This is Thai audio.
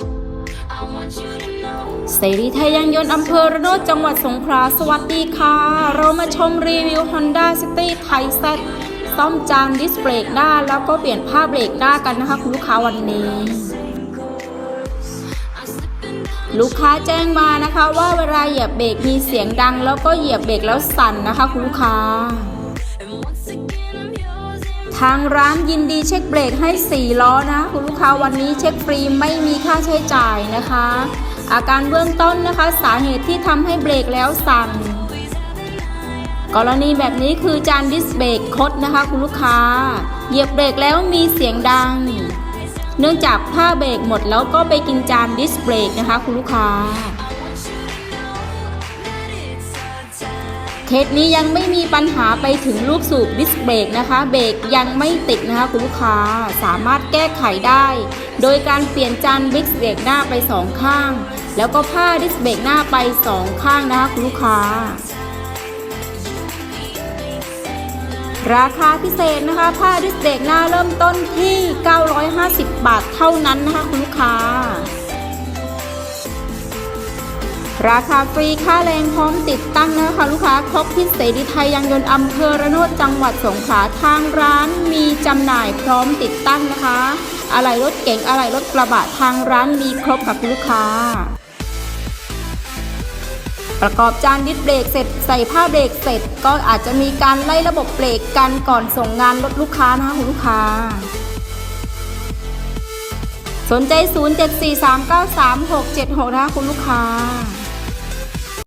I want you to know. เสรีไทยยางยนต์อำเภอระโนดจังหวัดสงขลาสวัสดีค่ะ เรามาชมรีวิว Honda City ไทยเซตซ่อมจานดิสเบรกหน้า แล้วก็เปลี่ยนผ้าเบรกหน้ากันนะคะคุณลูกค้าวันนี้ ลูกค้าแจ้งมานะคะว่าเวลาเหยียบเบรกมีเสียงดัง แล้วก็เหยียบเบรกแล้วสั่นนะคะคุณลูกค้า ทางร้านยินดีเช็คเบรกให้ 4 ล้อนะ คุณลูกค้าวันนี้เช็คฟรีไม่มีค่าใช้จ่ายนะคะ อาการเบื้องต้นนะคะ สาเหตุที่ทำให้เบรกแล้วสั่นกรณีแบบนี้คือจานดิสเบรกคดนะคะ คุณลูกค้า เหยียบเบรกแล้วมีเสียงดัง เนื่องจากผ้าเบรกหมดแล้วก็ไปกินจานดิสเบรกนะคะ คุณลูกค้า เคสนี้ยังไม่มีปัญหาไปถึงลูกสูบดิสเบรกนะคะเบรกยังไม่ติดนะคะคุณลูกค้าสามารถแก้ไขได้ โดยการเปลี่ยนจานดิสเบรกหน้าไปสองข้าง แล้วก็ผ้าดิสเบรกหน้าไปสองข้างนะคะคุณลูกค้า ราคาพิเศษนะคะผ้าดิสเบรกหน้าเริ่มต้นที่ 950 บาทเท่านั้นนะคะคุณลูกค้า ราคาฟรีค่าแรงพร้อมติดตั้งนะคะลูกค้าครบที่เสรีไทยยางยนต์อำเภอระโนดจังหวัดสงขลาทางร้านมีจำหน่ายพร้อมติดตั้งนะคะ อะไรรถเก๋งอะไรรถกระบะทางร้านมีครบกับลูกค้า ประกอบจานดิสเบรกเสร็จใส่ผ้าเบรกเสร็จ ก็อาจจะมีการไล่ระบบเบรกกันก่อนส่งงานรถลูกค้านะคะคุณลูกค้าสนใจ 0743933676 นะคะคุณลูกค้า